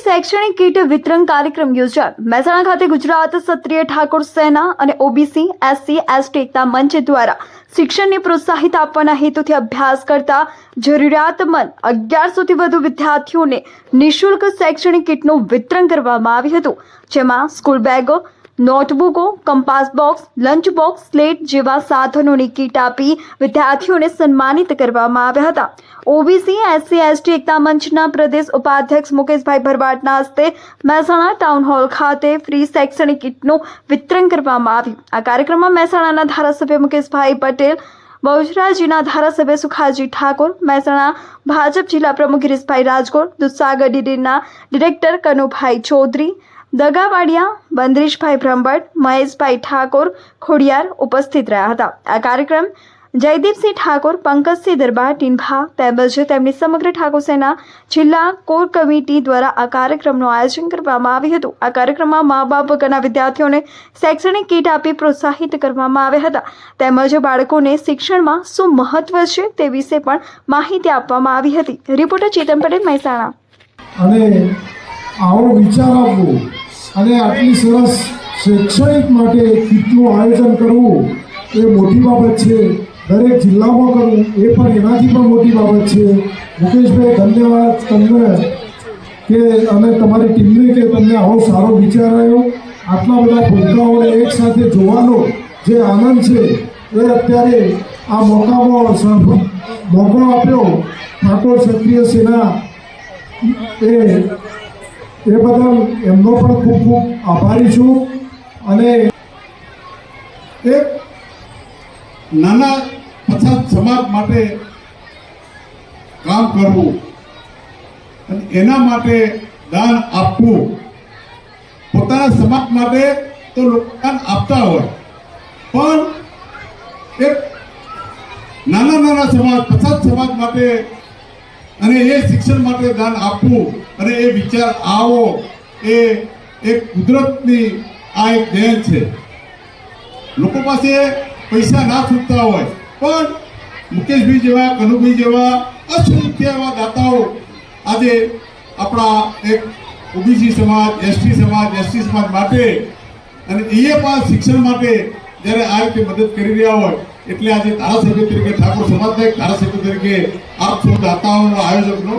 શૈક્ષણિક કીટ વિતરણ કાર્યક્રમ યોજાયો. મહેસાણા ખાતે ગુજરાત ક્ષત્રિય ઠાકોર સેના અને ઓબીસી, એસસી, એસટી, એકતા મંચ દ્વારા શિક્ષણને પ્રોત્સાહિત આપવાના હેતુથી અભ્યાસ કરતા જરૂરિયાતમંદ અગિયારસોથી વધુ વિદ્યાર્થીઓને નિઃશુલ્ક શૈક્ષણિક કીટનું વિતરણ કરવામાં આવ્યું હતું. જેમાં સ્કૂલ બેગો નોટબુકો, compass box, lunch box, slate જેવા સાધનોની કીટ આપી વિદ્યાર્થીઓને સન્માનિત કરવામાં આવ્યા હતા. ઓબીસી, એસસી, એસટી, એકતા મંચના પ્રદેશ ઉપાધ્યક્ષ મુકેશભાઈ ભરવાડના હસ્તે મહેસાણા ટાઉન હોલ ખાતે ફ્રી શૈક્ષણિક કીટનું વિતરણ કરવામાં આવ્યું. આ કાર્યક્રમમાં મહેસાણાના ધારાસભ્ય મુકેશભાઈ પટેલ, બહુચરાજીના ધારાસભ્ય સુખાજી ઠાકોર, મહેસાણા ભાજપ જિલ્લા પ્રમુખ ગિરીશભાઈ રાજગોર, દૂધસાગર ડીડીના ડિરેક્ટર કનુભાઈ ચૌધરી દગાવાડિયા, બંદરીશભાઈ બ્રહ્મભટ્ટ, મહેશભાઈ ઠાકોર ખોડિયાર ઉપસ્થિત રહ્યા હતા. આ કાર્યક્રમ જયદીપસિંહ ઠાકોર, પંકજસિંહ દરબાર ટીનભા તેમજ તેમની સમગ્ર ઠાકોર સેના જિલ્લા કોર કમિટી દ્વારા આ કાર્યક્રમનું આયોજન કરવામાં આવ્યું હતું. આ કાર્યક્રમમાં મા બાપ વગરના વિદ્યાર્થીઓને શૈક્ષણિક કીટ આપી પ્રોત્સાહિત કરવામાં આવ્યા હતા. તેમજ બાળકોને શિક્ષણમાં શું મહત્વ છે તે વિશે પણ માહિતી આપવામાં આવી હતી. રિપોર્ટર ચેતન પટેલ, મહેસાણા. અને આવો વિચાર આપવો. અને આટલી સરસ શૈક્ષણિક માટે કીટનું આયોજન કરવું એ મોટી બાબત છે. દરેક જિલ્લામાં કરવું એ પણ એનાથી પણ મોટી બાબત છે. મુકેશભાઈ, ધન્યવાદ તમને કે અને તમારી ટીમને કે તમને આવો સારો વિચાર આવ્યો. આટલા બધા ભૂલકાઓને એક સાથે જોવાનો જે આનંદ છે એ અત્યારે આ મોકામાં મોકો આપ્યો. ઠાકોર ક્ષત્રિય સેના એ એ બદલ એમનો પણ ખૂબ ખૂબ આભારી છું. અને એક નાના પછાત સમાજ માટે કામ કરવું અને એના માટે દાન આપવું. પોતાના સમાજ માટે તો દાન આપતા હોય. પણ એક નાના નાના સમાજ, પછાત સમાજ માટે અને એ શિક્ષણ માટે દાન આપવું અને એ વિચાર આવો, એ એક કુદરતની આ એક દેન છે. લોકો પાસે પૈસા ના છૂટતા હોય, પણ મુકેશભાઈ જેવા, કનુભાઈ જેવા અસંખ્ય એવા દાતાઓ આજે આપણા એક ઓબીસી સમાજ, એસટી સમાજ એસટી સમાજ માટે અને એ પણ શિક્ષણ માટે જ્યારે આ રીતે મદદ કરી રહ્યા હોય એટલે આજે ધારાસભ્ય તરીકે ઠાકોર સમાજના એક ધારાસભ્ય તરીકે આપ સૌ દાતાઓનો આયોજકનો